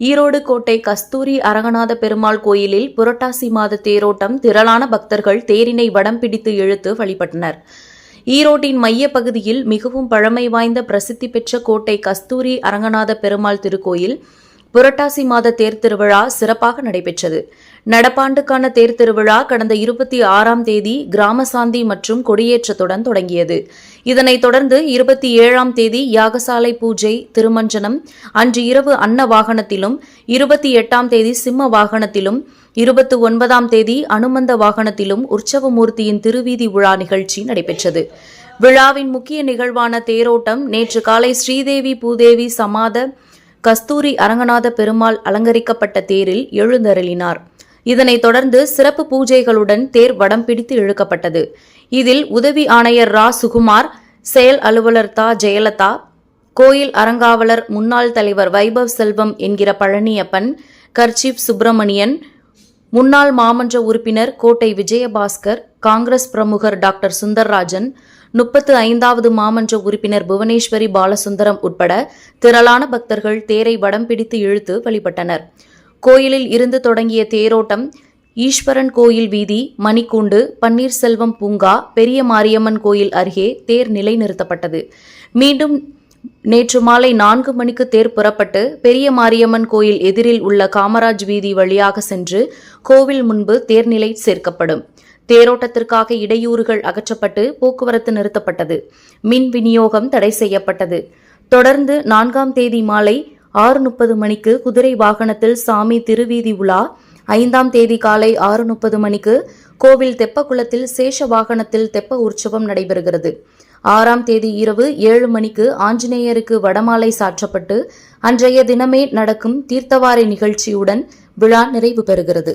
ஈரோடு கோட்டை கஸ்தூரி அரங்கநாத பெருமாள் கோயிலில் புரட்டாசி மாத தேரோட்டம் திரளான பக்தர்கள் தேரினை வடம் பிடித்து இழுத்து வழிபட்டனர். ஈரோட்டின் மையப்பகுதியில் மிகவும் பழமை வாய்ந்த பிரசித்தி பெற்ற கோட்டை கஸ்தூரி அரங்கநாத பெருமாள் திருக்கோயில் புரட்டாசி மாத தேர் திருவிழா சிறப்பாக நடைபெற்றது. நடப்பாண்டுக்கான தேர் திருவிழா கடந்த இருபத்தி ஆறாம் தேதி கிராமசாந்தி மற்றும் கொடியேற்றத்துடன் தொடங்கியது. இதனைத் தொடர்ந்து இருபத்தி ஏழாம் தேதி யாகசாலை பூஜை திருமஞ்சனம் அன்று இரவு அன்ன வாகனத்திலும் இருபத்தி எட்டாம் தேதி சிம்ம வாகனத்திலும் இருபத்தி ஒன்பதாம் தேதி அனுமந்த வாகனத்திலும் உற்சவமூர்த்தியின் திருவீதி விழா நிகழ்ச்சி நடைபெற்றது. விழாவின் முக்கிய நிகழ்வான தேரோட்டம் நேற்று காலை ஸ்ரீதேவி பூதேவி சமாத கஸ்தூரி அரங்கநாத பெருமாள் அலங்கரிக்கப்பட்ட தேரில் எழுந்தருளினார். இதனைத் தொடர்ந்து சிறப்பு பூஜைகளுடன் தேர் வடம் பிடித்து இழுக்கப்பட்டது. இதில் உதவி ஆணையர் ரா. சுகுமார் செயல் அலுவலர் தா. ஜெயலதா கோயில் அறங்காவலர் முன்னாள் தலைவர் வைபவ் செல்வம் என்கிற பழனியப்பன் கர்ச்சீப் சுப்பிரமணியன் முன்னாள் மாமன்ற உறுப்பினர் கோட்டை விஜயபாஸ்கர் காங்கிரஸ் பிரமுகர் டாக்டர் சுந்தர்ராஜன் முப்பத்து ஐந்தாவது மாமன்ற உறுப்பினர் புவனேஸ்வரி பாலசுந்தரம் உட்பட திரளான பக்தர்கள் தேரை வடம் பிடித்து இழுத்து வழிபட்டனர். கோயிலில் இருந்து தொடங்கிய தேரோட்டம் ஈஸ்வரன் கோயில் வீதி மணிக்கூண்டு பன்னீர்செல்வம் பூங்கா பெரிய மாரியம்மன் கோயில் அருகே தேர் நிலைநிறுத்தப்பட்டது. மீண்டும் நேற்று மாலை நான்கு மணிக்கு தேர் புறப்பட்டு பெரிய மாரியம்மன் கோயில் எதிரில் உள்ள காமராஜ் வீதி வழியாக சென்று கோவில் முன்பு தேர்நிலை சேர்க்கப்படும். தேரோட்டத்திற்காக இடையூறுகள் அகற்றப்பட்டு போக்குவரத்து நிறுத்தப்பட்டது. மின் விநியோகம் தடை செய்யப்பட்டது. தொடர்ந்து நான்காம் தேதி மாலை ஆறு முப்பது மணிக்கு குதிரை வாகனத்தில் சாமி திருவீதி உலா. ஐந்தாம் தேதி காலை ஆறு முப்பது மணிக்கு கோவில் தெப்பக்குளத்தில் சேஷ வாகனத்தில் தெப்ப உற்சவம் நடைபெறுகிறது. ஆறாம் தேதி இரவு ஏழு மணிக்கு ஆஞ்சநேயருக்கு வடமாலை சாற்றப்பட்டு அன்றைய தினமே நடக்கும் தீர்த்தவாரி நிகழ்ச்சியுடன் விழா நிறைவு பெறுகிறது.